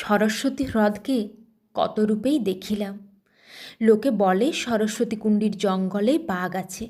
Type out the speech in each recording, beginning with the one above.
সরস্বতী হ্রদকে কত রূপেই দেখিলাম। লোকে বলে সরস্বতী কুণ্ডির জঙ্গলে বাঘ আছে।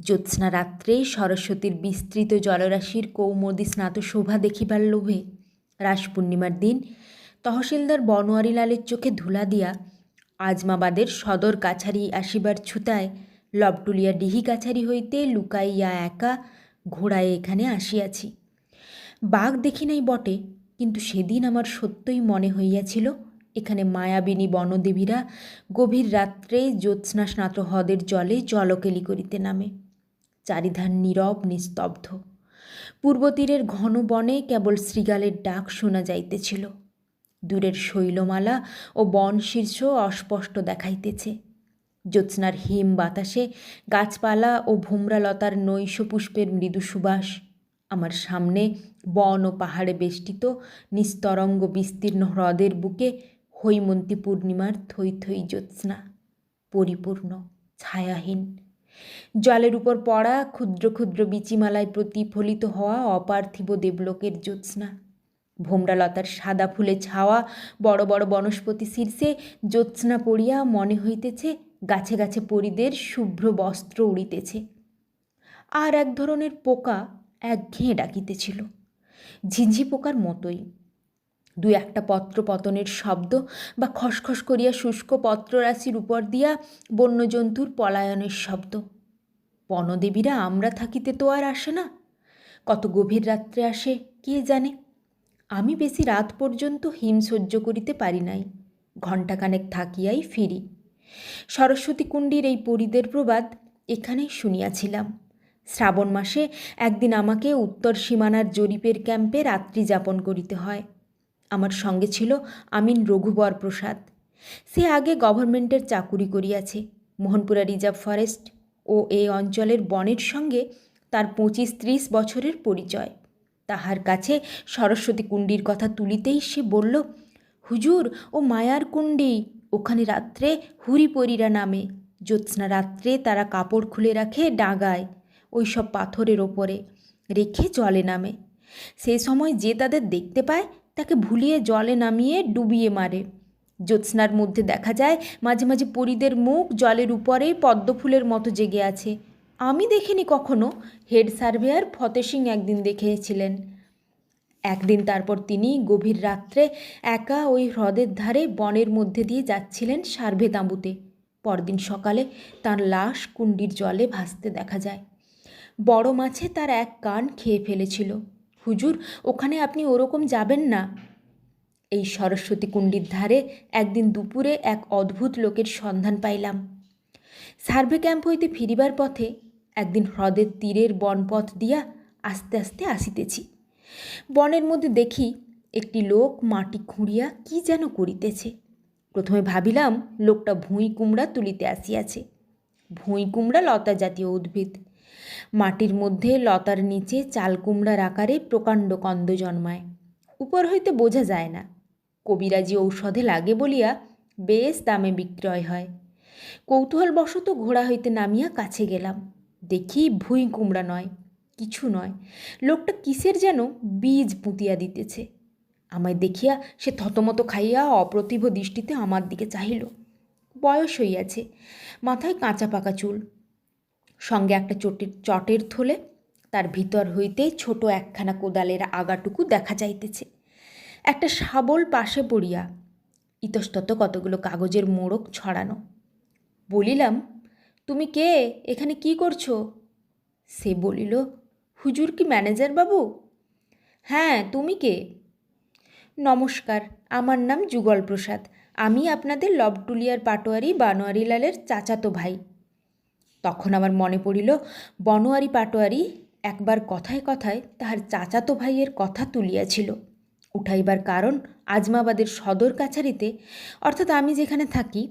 জ্যোৎস্না রাত্রে সরস্বতীর বিস্তৃত জলরাশির কৌমদি স্নাত শোভা দেখিবার লোভে রাস পূর্ণিমার দিন তহসিলদার বনোয়ারি লালের চোখে ধুলা দিয়া আজমাবাদের সদর কাছারি আসিবার ছুতায় লবটুলিয়া ডিহি কাছারি হইতে লুকাইয়া একা ঘোড়ায় এখানে আসিয়াছি। বাঘ দেখি নাই বটে কিন্তু সেদিন আমার সত্যই মনে হইয়াছিল, এখানে মায়াবিনী বনদেবীরা গভীর রাত্রে জ্যোৎস্না স্নাত হ্রদের জলে জলকেলি করিতে নামে। চারিধার নীরব, নিস্তব্ধ। পূর্ব তীরের ঘন বনে কেবল শ্রীগালের ডাক শোনা যাইতেছিল। দূরের শৈলমালা ও বন শীর্ষ অস্পষ্ট দেখাইতেছে। জ্যোৎস্নার হিম বাতাসে গাছপালা ও ভোমরালতার নৈশ পুষ্পের মৃদু সুবাস আমার সামনে বন ও পাহাড়ে বেষ্টিত নিস্তরঙ্গ বিস্তীর্ণ হ্রদের বুকে হৈমন্তী পূর্ণিমার থই থই জ্যোৎস্না পরিপূর্ণ, ছায়াহীন। জলের উপর পড়া ক্ষুদ্র ক্ষুদ্র বিচিমালায় প্রতিফলিত হওয়া অপার্থিব দেবলোকের জ্যোৎস্না। ভোমরালতার সাদা ফুলে ছাওয়া বড় বড় বনস্পতি শীর্ষে জ্যোৎস্না পড়িয়া মনে হইতেছে গাছে গাছে পরিদের শুভ্র বস্ত্র উড়িতেছে। আর এক ধরনের পোকা একঘেয়ে ডাকিতেছিল। ঝিঞ্ঝি পোকার মতোই। দু একটা পত্র পতনের শব্দ বা খসখস করিয়া শুষ্ক পত্ররাশির উপর দিয়া বন্যজন্তুর পলায়নের শব্দ। বনদেবীরা আমরা থাকিতে তো আর আসে না। কত গভীর রাত্রে আসে, কে জানে? আমি বেশি রাত পর্যন্ত হিম সহ্য করিতে পারি নাই। ঘণ্টাখানেক থাকিয়াই ফিরি। সরস্বতী কুণ্ডির এই পরিদের প্রবাদ এখানেই শুনিয়াছিলাম। শ্রাবণ মাসে একদিন আমাকে উত্তর সীমানার জরিপের ক্যাম্পে রাত্রি যাপন করিতে হয়। আমার সঙ্গে ছিল আমিন রঘুবর প্রসাদ। সে আগে গভর্নমেন্টের চাকুরি করিয়াছে, মোহনপুরা রিজার্ভ ফরেস্ট ও এই অঞ্চলের বনের সঙ্গে তার পঁচিশ ত্রিশ বছরের পরিচয়। তাহার কাছে সরস্বতী কুণ্ডির কথা তুলিতেই সে বলল, হুজুর, ও মায়ার কুণ্ডি, ওখানে রাত্রে হুরিপরিরা নামে। জ্যোৎস্না রাত্রে তারা কাপড় খুলে রাখে ডাগায়। ওই সব পাথরের ওপরে রেখে জলে নামে। সেই সময় যে তাদের দেখতে পায়, তাকে ভুলিয়ে জলে নামিয়ে ডুবিয়ে মারে। জ্যোৎস্নার মধ্যে দেখা যায়, মাঝে মাঝে পরিদের মুখ জলের উপরে পদ্মফুলের মতো জেগে আছে। আমি দেখিনি কখনো, হেড সার্ভেয়ার ফতে সিং একদিন দেখেছিলেন। একদিন তারপর তিনি গভীর রাত্রে একা ওই হ্রদের ধারে বনের মধ্যে দিয়ে যাচ্ছিলেন সার্ভে তাঁবুতে। পরদিন সকালে তার লাশ কুণ্ডির জলে ভাসতে দেখা যায়। বড় মাছে তার এক কান খেয়ে ফেলেছিল। হুজুর, ওখানে আপনি ওরকম যাবেন না? এই সরস্বতী কুণ্ডির ধারে একদিন দুপুরে এক অদ্ভুত লোকের সন্ধান পাইলাম। সার্ভে ক্যাম্প হইতে ফিরিবার পথে একদিন হ্রদের তীরের বনপথ দিয়া আস্তে আস্তে আসিতেছি। বনের মধ্যে দেখি একটি লোক মাটি খুঁড়িয়া কি যেন করিতেছে। প্রথমে ভাবিলাম, লোকটা ভুঁই কুমড়া তুলিতে আসিয়াছে। ভুঁই কুমড়া লতা জাতীয় উদ্ভিদ। মাটির মধ্যে লতার নিচে চাল কুমড়ার আকারে প্রকাণ্ড কন্দ জন্মায়। উপর হইতে বোঝা যায় না। কবিরাজি ঔষধে লাগে বলিয়া বেশ দামে বিক্রয় হয়। কৌতূহলবশত ঘোড়া হইতে নামিয়া কাছে গেলাম। দেখি ভুঁই কুমড়া নয়, কিছু নয়। লোকটা কিসের যেন বীজ পুঁতিয়া দিতেছে। আমায় দেখিয়া সে থতমত খাইয়া অপ্রতিভ দৃষ্টিতে আমার দিকে চাহিল। বয়স হইয়াছে, মাথায় কাঁচা পাকা চুল সঙ্গে একটা চটের চটের থলে তার ভিতর হইতে ছোট একখানা কোদালের আগাটুকু দেখা যাইতেছে। একটা শাবল পাশে পড়িয়া ইতস্তত কতগুলো কাগজের মোড়ক ছড়ানো। বলিলাম, তুমি কে? এখানে কি করছ? সে বলিল, হুজুর কি ম্যানেজার বাবু? হ্যাঁ তুমি কে? নমস্কার, আমার নাম যুগল প্রসাদ আমি আপনাদের লবটুলিয়ার পাটোয়ারি বানোয়ারিলালের চাচাতো ভাই। তখন আমার মনে পড়িল, বনোয়ারি পাটোয়ারি একবার কথায় কথায় তাহার চাচাতো ভাইয়ের কথা তুলিয়াছিল। উঠাইবার কারণ আজমাবাদের সদর কাছারিতে, অর্থাৎ আমি যেখানে থাকি,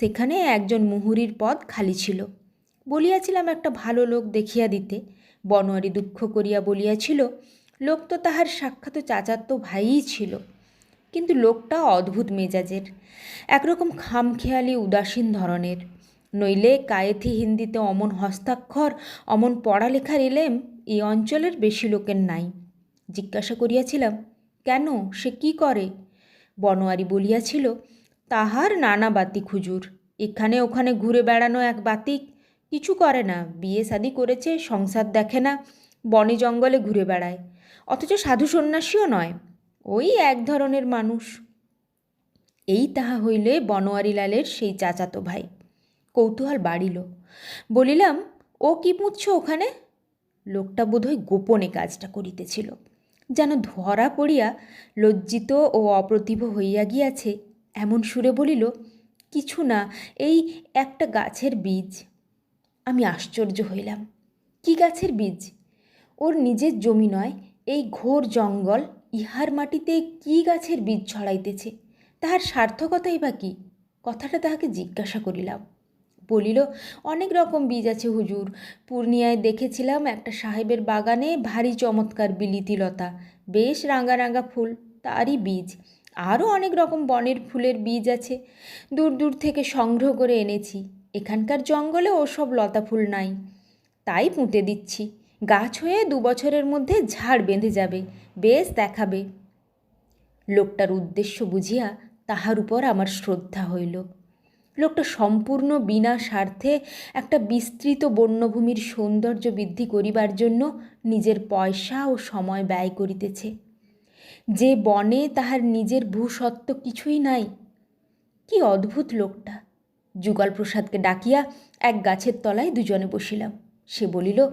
সেখানে একজন মুহুরির পদ খালি ছিল। বলিয়াছিলাম একটা ভালো লোক দেখিয়া দিতে। বনোয়ারি দুঃখ করিয়া বলিয়াছিল, লোক তো তাহার সাক্ষাৎ চাচাতো ভাইই ছিল। কিন্তু লোকটা অদ্ভুত মেজাজের, একরকম খামখেয়ালি উদাসীন ধরনের। নইলে কায়েথি হিন্দিতে অমন হস্তাক্ষর, অমন পড়ালেখার এলেম এই অঞ্চলের বেশি লোকের নাই। জিজ্ঞাসা করিয়াছিলাম, কেন? সে কি করে? বনোয়ারি বলিয়াছিল, তাহার নানা বাতিক হুজুর এখানে ওখানে ঘুরে বেড়ানো এক বাতিক। কিছু করে না, বিয়ে শাদি করেছে, সংসার দেখে না, বনে জঙ্গলে ঘুরে বেড়ায়। অথচ সাধু সন্ন্যাসীও নয়, ওই এক ধরনের মানুষ। এই তাহা হইলে বনোয়ারিলালের সেই চাচাতো ভাই কৌতূহল বাড়িল। বলিলাম, ও কি পুঁতছ ওখানে? লোকটা বোধহয় গোপনে কাজটা করিতেছিল। যেন ধরা পড়িয়া লজ্জিত ও অপ্রতিভ হইয়া গিয়াছে, এমন সুরে বলিল, কিছু না, এই একটা গাছের বীজ। আমি আশ্চর্য হইলাম, কি গাছের বীজ? ওর নিজের জমি নয়, এই ঘোর জঙ্গল, ইহার মাটিতে কি গাছের বীজ ছড়াইতেছে? তাহার সার্থকতাই বা কী? কথাটা তাহাকে জিজ্ঞাসা করিলাম। বলিল, অনেক রকম বীজ আছে হুজুর। পূর্ণিয়ায় দেখেছিলাম একটা সাহেবের বাগানে ভারী চমৎকার বিলিতি লতা বেশ রাঙা রাঙা ফুল, তারই বীজ। আরও অনেক রকম বনের ফুলের বীজ আছে। দূর দূর থেকে সংগ্রহ করে এনেছি। এখানকার জঙ্গলে ওসব লতা ফুল নাই। তাই পুঁতে দিচ্ছি। গাছ হয়ে দু বছরের মধ্যে ঝাড় বেঁধে যাবে। বেশ দেখাবে। লোকটার উদ্দেশ্য বুঝিয়া তাহার উপর আমার শ্রদ্ধা হইল। লোকটা সম্পূর্ণ বিনা স্বার্থে একটা বিস্তৃত বন্যভূমির সৌন্দর্য বৃদ্ধি করিবার জন্য নিজের পয়সা ও সময় ব্যয় করিতেছে। যে বনে তাহার নিজের ভূসত্ত্ব কিছুই নাই, কি অদ্ভুত লোকটা। যুগল প্রসাদকে ডাকিয়া এক গাছের তলায় দুজনে বসিলাম। সে বলিল,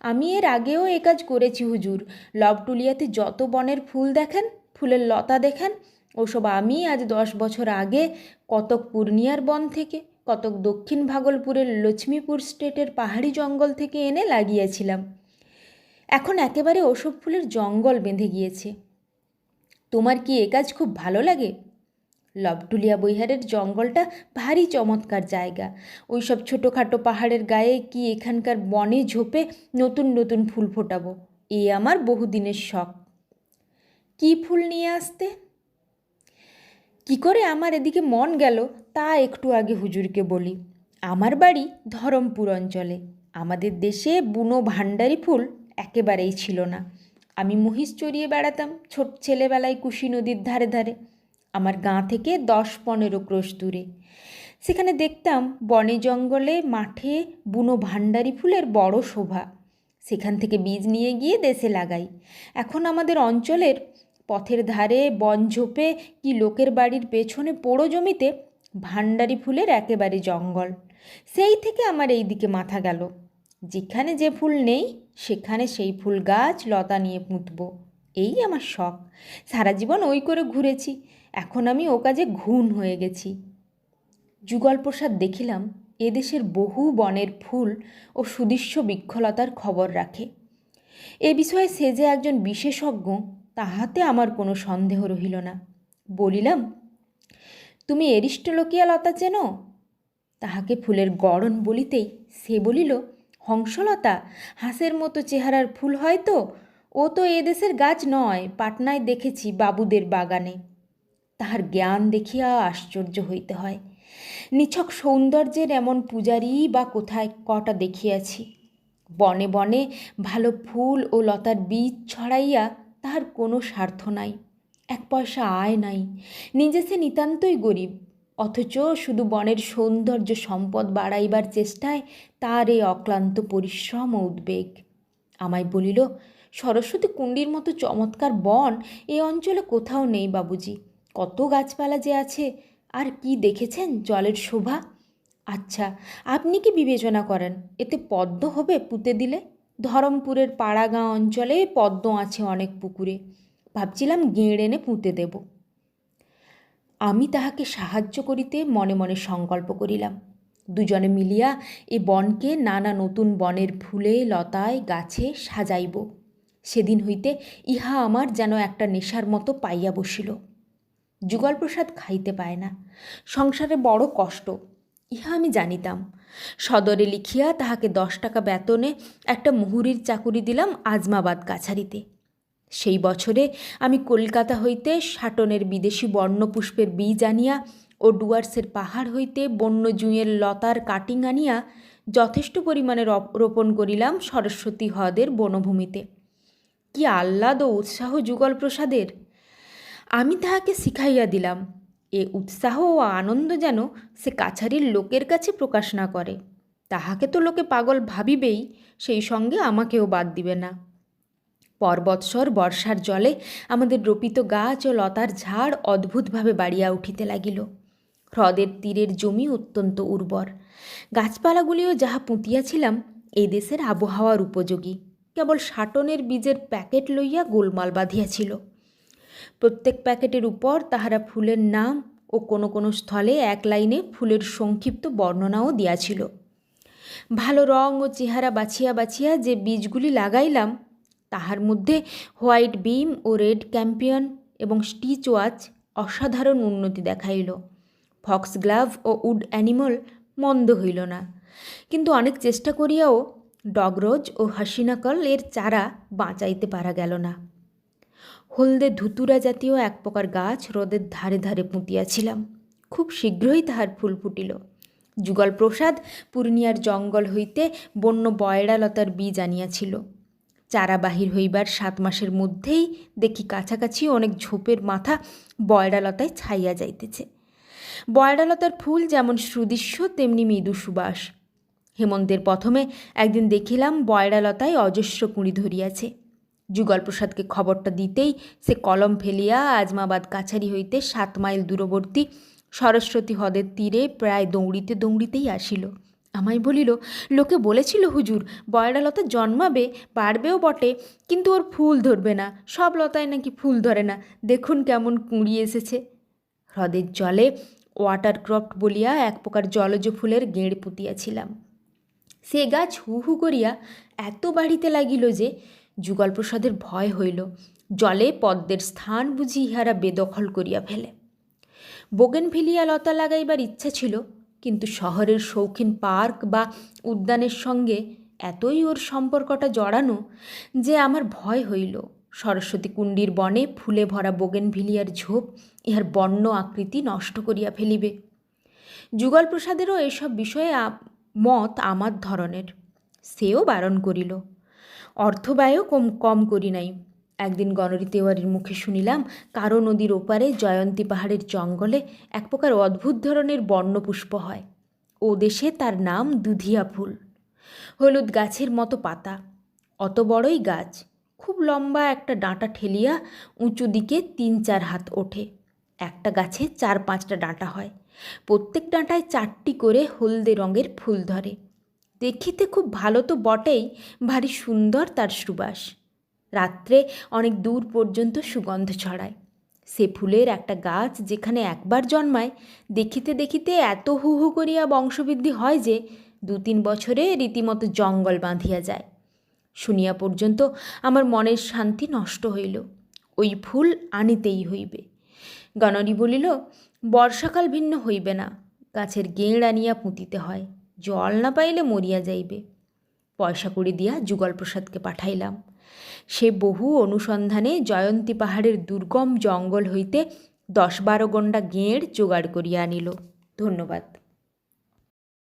আমি এর আগেও এ কাজ করেছি হুজুর। লবটুলিয়াতে যত বনের ফুল দেখেন, ফুলের লতা দেখেন, ওসব আমি আজ দশ বছর আগে কতক পূর্ণিয়ার বন থেকে, কতক দক্ষিণ ভাগলপুরের লক্ষ্মীপুর স্টেটের পাহাড়ি জঙ্গল থেকে এনে লাগিয়েছিলাম। এখন একেবারে ওসব ফুলের জঙ্গল বেঁধে গিয়েছে। তোমার কি এ কাজ খুব ভালো লাগে? লবটুলিয়া বৈহারের জঙ্গলটা ভারী চমৎকার জায়গা। ওই সব ছোটোখাটো পাহাড়ের গায়ে কি এখানকার বনে ঝোপে নতুন নতুন ফুল ফোটাবো? এ আমার বহুদিনের শখ। কি ফুল নিয়ে আসতে? কি করে আমার এদিকে মন গেল তা একটু আগে হুজুরকে বলি। আমার বাড়ি ধরমপুর অঞ্চলে। আমাদের দেশে বুনো ভাণ্ডারি ফুল একেবারেই ছিল না। আমি মহিষ চড়িয়ে বেড়াতাম ছোট ছেলেবেলায় কুশি নদীর ধারে ধারে। আমার গাঁ থেকে দশ পনেরো ক্রোশ দূরে। সেখানে দেখতাম বনে জঙ্গলে মাঠে বুনো ভাণ্ডারি ফুলের বড় শোভা। সেখান থেকে বীজ নিয়ে গিয়ে দেশে লাগাই। এখন আমাদের অঞ্চলের পথের ধারে বনঝোপে কি লোকের বাড়ির পেছনে পোড়ো জমিতে, ভাণ্ডারি ফুলের একেবারে জঙ্গল। সেই থেকে আমার এই দিকে মাথা গেল। যেখানে যে ফুল নেই, সেখানে সেই ফুল গাছ লতা নিয়ে পুঁতব। এই আমার শখ। সারা জীবন ওই করে ঘুরেছি। এখন আমি ও কাজে ঘুণ হয়ে গেছি। যুগল প্রসাদ দেখিলাম, এদেশের বহু বনের ফুল ও সুদৃশ্য বৃক্ষলতার খবর রাখে। এ বিষয়ে সে যে একজন বিশেষজ্ঞ তাহাতে আমার কোনো সন্দেহ রহিল না। বলিলাম, তুমি এরিস্টলোকিয়া লতা চেনো? তাহাকে ফুলের গড়ন বলিতেই সে বলিল, হংসলতা, হাঁসের মতো চেহারার ফুল হয় তো? ও তো এদেশের গাছ নয়, পাটনায় দেখেছি বাবুদের বাগানে। তাহার জ্ঞান দেখিয়া আশ্চর্য হইতে হয়। নিছক সৌন্দর্যের এমন পূজারী বা কোথায় কটা দেখিয়াছি। বনে বনে ভালো ফুল ও লতার বীজ ছড়াইয়া তাহার কোনো স্বার্থ নাই, এক পয়সা আয় নাই। নিজে সে নিতান্তই গরিব, অথচ শুধু বনের সৌন্দর্য সম্পদ বাড়াইবার চেষ্টায় তার এই অক্লান্ত পরিশ্রম ও উদ্বেগ। আমায় বলিল, সরস্বতী কুণ্ডির মতো চমৎকার বন এ অঞ্চলে কোথাও নেই বাবুজি। কত গাছপালা যে আছে, আর কি দেখেছেন জলের শোভা? আচ্ছা আপনি কি বিবেচনা করেন? এতে পদ্ম হবে পুঁতে দিলে? ধরমপুরের পাড়াগাঁ অঞ্চলে পদ্ম আছে অনেক পুকুরে। ভাবছিলাম গেঁড় এনে পুঁতে দেব। আমি তাহাকে সাহায্য করিতে মনে মনে সংকল্প করিলাম। দুজনে মিলিয়া এ বনকে নানা নতুন বনের ফুলে, লতায়, গাছে সাজাইব। সেদিন হইতে ইহা আমার যেন একটা নেশার মতো পাইয়া বসিল। যুগলপ্রসাদ খাইতে পায় না। সংসারে বড় কষ্ট, ইহা আমি জানিতাম। সদরে লিখিয়া তাহাকে দশ টাকা বেতনে একটা মুহুরির চাকুরি দিলাম আজমাবাদ কাছারিতে। সেই বছরে আমি কলকাতা হইতে সাটনের বিদেশি বর্ণপুষ্পের বীজ আনিয়া ও ডুয়ার্সের পাহাড় হইতে বন্য জুঁয়ের লতার কাটিং আনিয়া যথেষ্ট পরিমাণে রোপণ করিলাম সরস্বতী হ্রদের বনভূমিতে। কি আহ্লাদ ও উৎসাহ যুগল প্রসাদের! আমি তাহাকে শিখাইয়া দিলাম। এ উৎসাহ ও আনন্দ যেন সে কাছারির লোকের কাছে প্রকাশ না করে। তাহাকে তো লোকে পাগল ভাবিবেই, সেই সঙ্গে আমাকেও বাদ দিবে না। পর্বতস্বর বর্ষার জলে আমাদের রোপিত গাছ ও লতার ঝাড় অদ্ভুতভাবে বাড়িয়া উঠিতে লাগিল। হ্রদের তীরের জমি অত্যন্ত উর্বর। গাছপালাগুলিও যাহা পুঁতিয়াছিলাম এই দেশের আবহাওয়ার উপযোগী। কেবল সাটনের বীজের প্যাকেট লইয়া গোলমাল বাঁধিয়াছিল। প্রত্যেক প্যাকেটের উপর তাহারা ফুলের নাম ও কোনো কোনো স্থলে এক লাইনে ফুলের সংক্ষিপ্ত বর্ণনাও দিয়াছিল। ভালো রং ও চেহারা বাছিয়া বাছিয়া যে বীজগুলি লাগাইলাম, তাহার মধ্যে হোয়াইট বিম ও রেড ক্যাম্পিয়ন এবং স্টিচ ওয়াচ অসাধারণ উন্নতি দেখাইল। ফক্স গ্লাভ ও উড অ্যানিমল মন্দ হইল না। কিন্তু অনেক চেষ্টা করিয়াও ডগরোজ ও হাসিনাকল এর চারা বাঁচাইতে পারা গেল না। হলদে ধুতুরা জাতীয় এক প্রকার গাছ রোদের ধারে ধারে পুঁতিয়াছিলাম। খুব শীঘ্রই তাহার ফুল ফুটিল। যুগল প্রসাদ পূর্ণিয়ার জঙ্গল হইতে বন্য বয়রালতার বীজ আনিয়াছিল। চারা বাহির হইবার সাত মাসের মধ্যেই দেখি কাছাকাছি অনেক ঝোপের মাথা বয়রালতায় ছাইয়া যাইতেছে। বয়রালতার ফুল যেমন সুদৃশ্য, তেমনি মৃদু সুবাস। হেমন্তের প্রথমে একদিন দেখিলাম বয়রালতায় অজস্র কুঁড়ি ধরিয়াছে। যুগল প্রসাদকে খবরটা দিতেই সে কলম ফেলিয়া আজমাবাদ কাছারি হইতে সাত মাইল দূরবর্তী সরস্বতী হ্রদের তীরে প্রায় দৌড়িতে দৌড়িতেই আসিল। আমায় বলিল, লোকে বলেছিল হুজুর, বয়রালতা জন্মাবে, পারবেও বটে, কিন্তু ওর ফুল ধরবে না, সব লতায় নাকি ফুল ধরে না, দেখুন কেমন কুঁড়ি এসেছে। হ্রদের জলে ওয়াটার ক্রফট বলিয়া এক প্রকার জলজ ফুলের গেঁড় পুঁতিয়াছিলাম সে গাছ হু হু করিয়া এত বাড়িতে লাগিল যে যুগলপ্রসাদের ভয় হইল। জলে পদ্মের স্থান বুঝি ইহারা বেদখল করিয়া ফেলে। বোগেনভিলিয়া লতা লাগাইবার ইচ্ছা ছিল, কিন্তু শহরের শৌখিন পার্ক বা উদ্যানের সঙ্গে এতই ওর সম্পর্কটা জড়ানো যে আমার ভয় হইল। সরস্বতী কুণ্ডির বনে ফুলে ভরা বোগেনভিলিয়ার ঝোপ ইহার বর্ণ আকৃতি নষ্ট করিয়া ফেলিবে। যুগলপ্রসাদেরও এসব বিষয়ে মত আমার ধরনের। সেও বারণ করিল অর্থব্যয়ও কম কম করি নাই। একদিন গণরী তেওয়ারির মুখে শুনিলাম, কারও নদীর ওপারে জয়ন্তী পাহাড়ের জঙ্গলে এক প্রকার অদ্ভুত ধরনের বর্ণপুষ্প হয়। ও দেশে তার নাম দুধিয়া ফুল। হলুদ গাছের মতো পাতা। অত বড়ই গাছ। খুব লম্বা একটা ডাঁটা ঠেলিয়া উঁচু দিকে তিন চার হাত ওঠে। একটা গাছে চার পাঁচটা ডাঁটা হয়। প্রত্যেক ডাঁটায় চারটি করে হলদে রঙের ফুল ধরে। দেখিতে খুব ভালো তো বটেই, ভারী সুন্দর তার সুবাস। রাত্রে অনেক দূর পর্যন্ত সুগন্ধ ছড়ায়। সে ফুলের একটা গাছ যেখানে একবার জন্মায়, দেখিতে দেখিতে এত হু হু করিয়া বংশবৃদ্ধি হয় যে দু তিন বছরে রীতিমতো জঙ্গল বাঁধিয়া যায়। শুনিয়া পর্যন্ত আমার মনের শান্তি নষ্ট হইল। ওই ফুল আনিতেই হইবে। গণরি বলিল, বর্ষাকাল ভিন্ন হইবে না। গাছের গেঁড় আনিয়া পুঁতিতে হয়। জল না পাইলে মরিয়া যাইবে। পয়সা কড়ি দিয়া যুগলপ্রসাদকে পাঠাইলাম। সে বহু অনুসন্ধানে জয়ন্তী পাহাড়ের দুর্গম জঙ্গল হইতে দশ বারো গণ্ডা গেঁড় জোগাড় করিয়া আনিল। ধন্যবাদ।